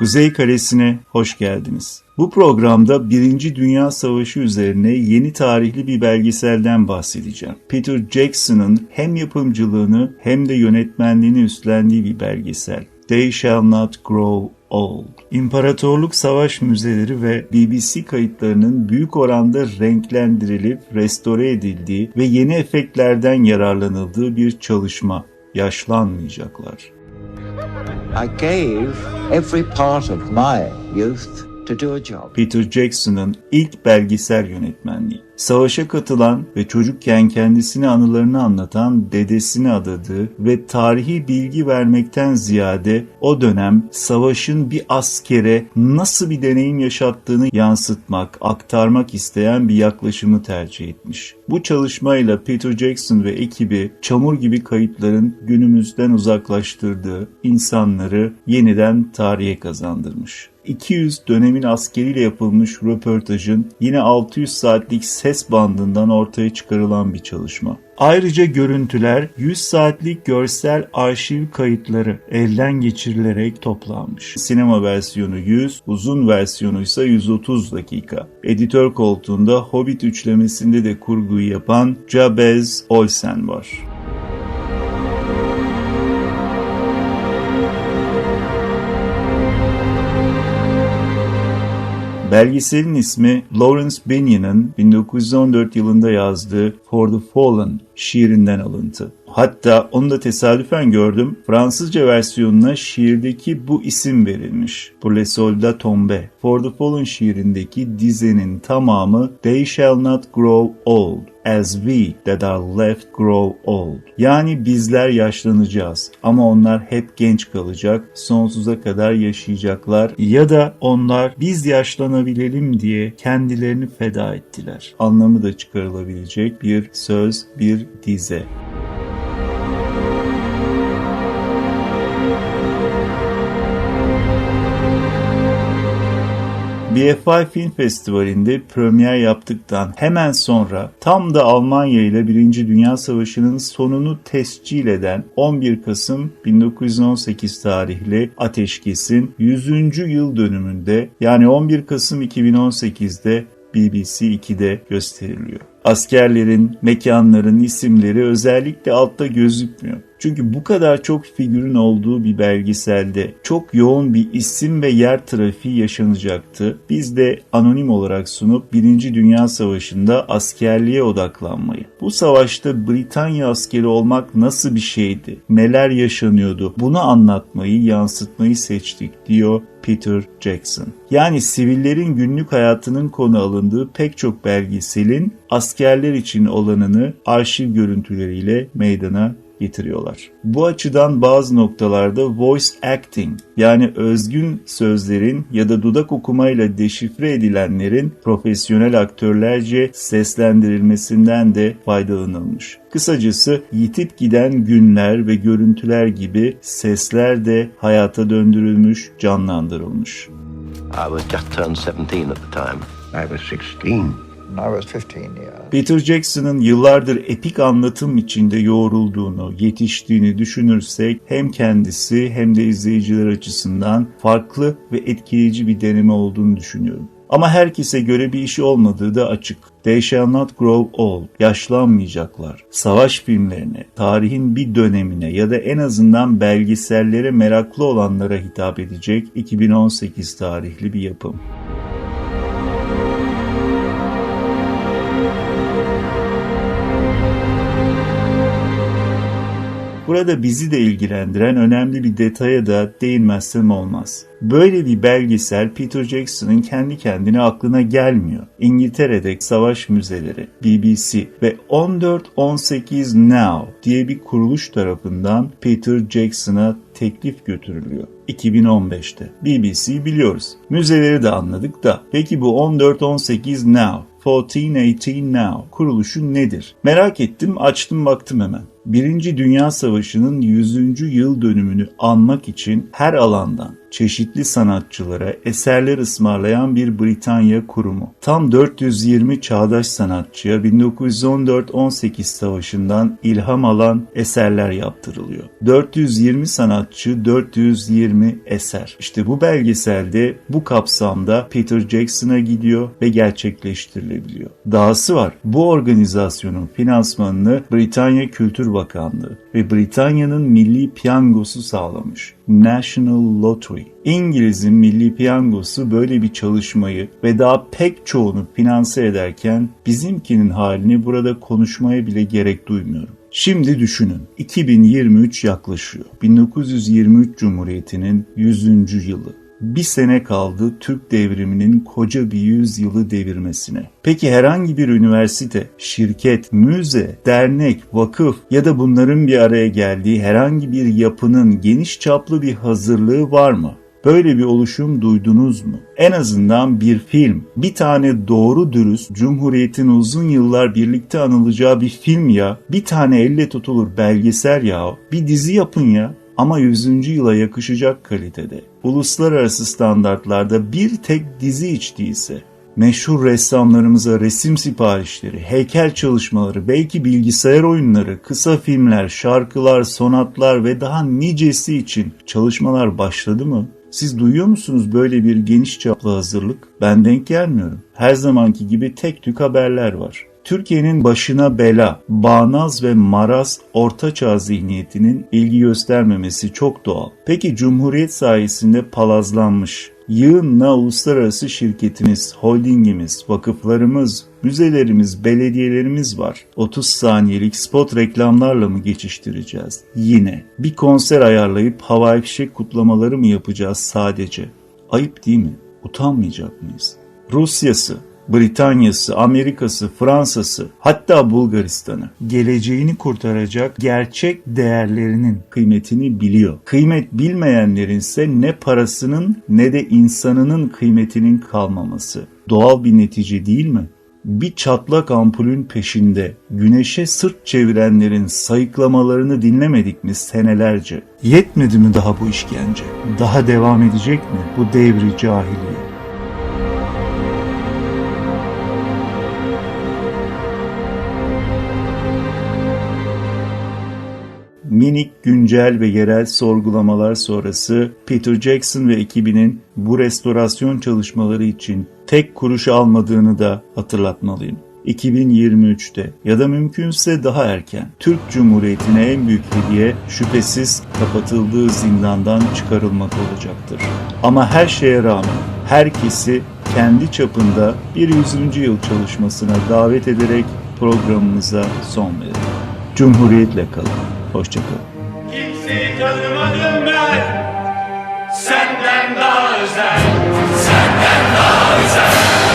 Kuzey Kalesi'ne hoş geldiniz. Bu programda Birinci Dünya Savaşı üzerine yeni tarihli bir belgeselden bahsedeceğim. Peter Jackson'ın hem yapımcılığını hem de yönetmenliğini üstlendiği bir belgesel. They Shall Not Grow Old. İmparatorluk Savaş Müzeleri ve BBC kayıtlarının büyük oranda renklendirilip restore edildiği ve yeni efektlerden yararlanıldığı bir çalışma. Yaşlanmayacaklar. I gave every part of my youth. Peter Jackson'ın ilk belgesel yönetmenliği. Savaşa katılan ve çocukken kendisine anılarını anlatan dedesine adadığı ve tarihi bilgi vermekten ziyade o dönem savaşın bir askere nasıl bir deneyim yaşattığını yansıtmak, aktarmak isteyen bir yaklaşımı tercih etmiş. Bu çalışmayla Peter Jackson ve ekibi çamur gibi kayıtların günümüzden uzaklaştırdığı insanları yeniden tarihe kazandırmış. 200 dönemin askeriyle yapılmış röportajın yine 600 saatlik ses bandından ortaya çıkarılan bir çalışma. Ayrıca görüntüler 100 saatlik görsel arşiv kayıtları elden geçirilerek toplanmış. Sinema versiyonu 100, uzun versiyonu ise 130 dakika. Editör koltuğunda Hobbit üçlemesinde de kurguyu yapan Jabez Olsen var. Belgeselin ismi Lawrence Benion'ın 1914 yılında yazdığı For the Fallen şiirinden alıntı. Hatta onu da tesadüfen gördüm. Fransızca versiyonuna şiirdeki bu isim verilmiş. Pour les soldats tombés. For the Fallen şiirindeki dizenin tamamı They shall not grow old as we that are left grow old. Yani bizler yaşlanacağız ama onlar hep genç kalacak, sonsuza kadar yaşayacaklar ya da onlar biz yaşlanabilelim diye kendilerini feda ettiler. Anlamı da çıkarılabilecek bir söz, bir dize. BFI Film Festivali'nde premier yaptıktan hemen sonra tam da Almanya ile Birinci Dünya Savaşı'nın sonunu tescil eden 11 Kasım 1918 tarihli Ateşkes'in 100. yıl dönümünde yani 11 Kasım 2018'de BBC 2'de gösteriliyor. Askerlerin, mekanların isimleri özellikle altta gözükmüyor. Çünkü bu kadar çok figürün olduğu bir belgeselde çok yoğun bir isim ve yer trafiği yaşanacaktı. Biz de anonim olarak sunup Birinci Dünya Savaşı'nda askerliğe odaklanmayı, bu savaşta Britanya askeri olmak nasıl bir şeydi, neler yaşanıyordu bunu anlatmayı, yansıtmayı seçtik diyor Peter Jackson. Yani sivillerin günlük hayatının konu alındığı pek çok belgeselin askerler için olanını arşiv görüntüleriyle meydana getiriyorlar. Bu açıdan bazı noktalarda voice acting yani özgün sözlerin ya da dudak okumayla deşifre edilenlerin profesyonel aktörlerce seslendirilmesinden de faydalanılmış. Kısacası yitip giden günler ve görüntüler gibi sesler de hayata döndürülmüş, canlandırılmış. I was just turned 17 at the time. I was 16. I was 15 years. Peter Jackson'ın yıllardır epik anlatım içinde yoğrulduğunu, yetiştiğini düşünürsek hem kendisi hem de izleyiciler açısından farklı ve etkileyici bir deneme olduğunu düşünüyorum. Ama herkese göre bir işi olmadığı da açık. They shall not grow old. Yaşlanmayacaklar. Savaş filmlerine, tarihin bir dönemine ya da en azından belgesellere meraklı olanlara hitap edecek 2018 tarihli bir yapım. Burada bizi de ilgilendiren önemli bir detaya da değinmezsem olmaz. Böyle bir belgesel Peter Jackson'ın kendi kendine aklına gelmiyor. İngiltere'de savaş müzeleri, BBC ve 1418 Now diye bir kuruluş tarafından Peter Jackson'a teklif götürülüyor. 2015'te. BBC biliyoruz. Müzeleri de anladık da. Peki bu 1418 Now 1418 Now kuruluşu nedir? Merak ettim, açtım baktım hemen. Birinci Dünya Savaşı'nın 100. yıl dönümünü anmak için her alandan çeşitli sanatçılara eserler ısmarlayan bir Britanya kurumu. Tam 420 çağdaş sanatçıya 1914-18 savaşından ilham alan eserler yaptırılıyor. 420 sanatçı, 420 eser. İşte bu belgeselde bu kapsamda Peter Jackson'a gidiyor ve gerçekleştirilebiliyor. Dahası var. Bu organizasyonun finansmanını Britanya Kültür Bakanlığı ve Britanya'nın milli piyangosu sağlamış. National Lottery. İngiliz'in milli piyangosu böyle bir çalışmayı ve daha pek çoğunu finanse ederken bizimkinin halini burada konuşmaya bile gerek duymuyorum. Şimdi düşünün 2023 yaklaşıyor. 1923 Cumhuriyeti'nin 100. yılı. Bir sene kaldı Türk devriminin koca bir yüzyılı devirmesine. Peki herhangi bir üniversite, şirket, müze, dernek, vakıf ya da bunların bir araya geldiği herhangi bir yapının geniş çaplı bir hazırlığı var mı? Böyle bir oluşum duydunuz mu? En azından bir film, bir tane doğru dürüst Cumhuriyet'in uzun yıllar birlikte anılacağı bir film ya, bir tane elle tutulur belgesel ya, bir dizi yapın ya ama 100. yıla yakışacak kalitede. Uluslararası standartlarda bir tek dizi hiç değilse meşhur ressamlarımıza resim siparişleri, heykel çalışmaları, belki bilgisayar oyunları, kısa filmler, şarkılar, sonatlar ve daha nicesi için çalışmalar başladı mı? Siz duyuyor musunuz böyle bir geniş çaplı hazırlık? Ben denk gelmiyorum. Her zamanki gibi tek tük haberler var. Türkiye'nin başına bela, bağnaz ve maraz ortaçağ zihniyetinin ilgi göstermemesi çok doğal. Peki Cumhuriyet sayesinde palazlanmış, yığınla uluslararası şirketimiz, holdingimiz, vakıflarımız, müzelerimiz, belediyelerimiz var. 30 saniyelik spot reklamlarla mı geçiştireceğiz? Yine. Bir konser ayarlayıp havai fişek kutlamaları mı yapacağız sadece? Ayıp değil mi? Utanmayacak mıyız? Rusya'sı, Britanya'sı, Amerika'sı, Fransa'sı, hatta Bulgaristan'ı geleceğini kurtaracak gerçek değerlerinin kıymetini biliyor. Kıymet bilmeyenlerin ise ne parasının ne de insanının kıymetinin kalmaması. Doğal bir netice değil mi? Bir çatlak ampulün peşinde güneşe sırt çevirenlerin sayıklamalarını dinlemedik mi senelerce? Yetmedi mi daha bu işkence? Daha devam edecek mi bu devri cahiliye? Minik, güncel ve yerel sorgulamalar sonrası Peter Jackson ve ekibinin bu restorasyon çalışmaları için tek kuruş almadığını da hatırlatmalıyım. 2023'te ya da mümkünse daha erken Türk Cumhuriyeti'ne en büyük hediye şüphesiz kapatıldığı zindandan çıkarılmak olacaktır. Ama her şeye rağmen herkesi kendi çapında bir 100. yıl çalışmasına davet ederek programımıza son verelim. Cumhuriyetle kalın. Hoşçakalın. Kimseyi tanımadım ben. Senden daha özel. Senden daha özel